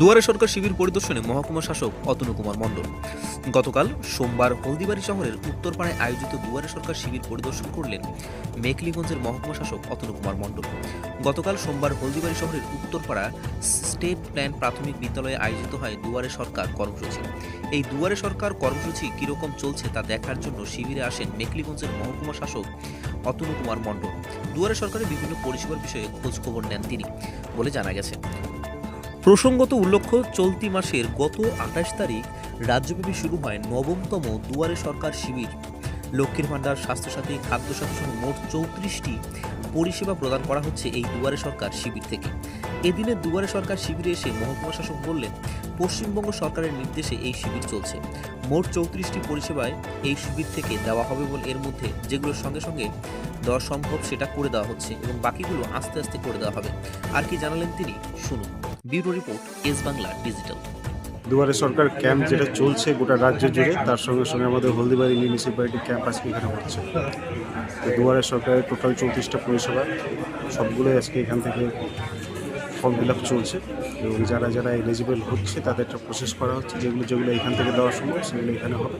দুয়ারে সরকার শিবির পরিদর্শনে মহকুমা শাসক অতনু কুমার মণ্ডল। গতকাল সোমবার হলদিবাড়ি শহরের উত্তরপাড়ায় আয়োজিত দুয়ারে সরকার শিবির পরিদর্শন করলেন মেকলিগঞ্জের মহকুমা শাসক অতনু কুমার মণ্ডল। গতকাল সোমবার হলদিবাড়ি শহরের উত্তরপাড়া স্টেট প্ল্যান প্রাথমিক বিদ্যালয়ে আয়োজিত হয় দুয়ারে সরকার কর্মসূচি। এই দুয়ারে সরকার কর্মসূচি কীরকম চলছে তা দেখার জন্য শিবিরে আসেন মেকলিগঞ্জের মহকুমা শাসক অতনু কুমার মণ্ডল। দুয়ারে সরকারের বিভিন্ন পরিষেবার বিষয়ে খোঁজখবর নেন তিনি বলে জানা গেছে। প্রসঙ্গত উল্লেখ্য, চলতি মাসের গত আঠাশ তারিখ রাজ্যব্যাপী শুরু হয় নবমতম দুয়ারে সরকার শিবির। লক্ষ্মীর ভাণ্ডার, স্বাস্থ্যসাথী খাদ্যসাথী সহ মোট চৌত্রিশটি পরিষেবা প্রদান করা হচ্ছে এই দুয়ারে সরকার শিবির থেকে। এদিনে দুয়ারে সরকার শিবিরে এসে মহকুমা শাসক বললেন, পশ্চিমবঙ্গ সরকারের নির্দেশে এই শিবির চলছে। মোট চৌত্রিশটি পরিষেবায় এই শিবির থেকে দেওয়া হবে বলে এর মধ্যে যেগুলোর সঙ্গে সঙ্গে দেওয়া সম্ভব সেটা করে দেওয়া হচ্ছে এবং বাকিগুলো আস্তে আস্তে করে দেওয়া হবে। আর কি জানালেন তিনি? শুনুন। Bureau report, S Bangla digital. Duare Sarkar camp যেটা চলছে গোটা রাজ্য জুড়ে, তার সঙ্গে সঙ্গে আমাদের হলদিবাড়ি মিউনিসিপ্যালিটি ক্যাম্প আজকে এখানে হচ্ছে? তো দুয়ারে সরকারের টোটাল চৌত্রিশটা পরিষেবা সবগুলোই আজকে এখান থেকে ফর্ম ফিল আপ চলছে। এবং যারা যারা এলিজিবল হচ্ছে, তাদেরটা প্রসেস করা হচ্ছে। যেগুলো যেগুলো এখান থেকে দেওয়া সম্ভব, সেগুলো এখানে হবে।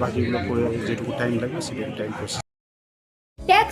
বাকিগুলো করে যেটুকু টাইম লাগবে, সেটুকু time process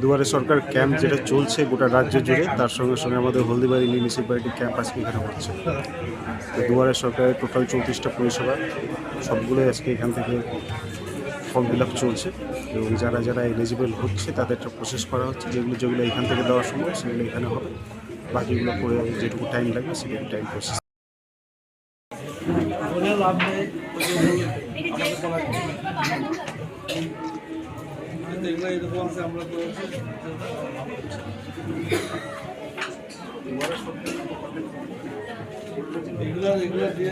Duare Sarkar camp যেটা চলছে গোটা রাজ্য জুড়ে, তার সঙ্গে সঙ্গে আমাদের হলদিবাড়ি মিউনিসিপ্যালিটি ক্যাম্প আজকে এখানে হচ্ছে। তো দুয়ারে সরকারের টোটাল চৌত্রিশটা পরিষেবা সবগুলোই আজকে এখান থেকে ফর্ম ফিল আপ চলছে। এবং যারা যারা এলিজিবল হচ্ছে, তাদেরটা প্রসেস করা হচ্ছে। যেগুলো যেগুলো এখান থেকে দেওয়া সম্ভব, সেগুলো এখানে হবে। বাকিগুলো করে যেটুকু টাইম লাগবে, সেটুকু টাইম প্রসেস লাভ নেই। দেখলে এরকম আছে আমরা তো এগুলো এগুলো দিয়ে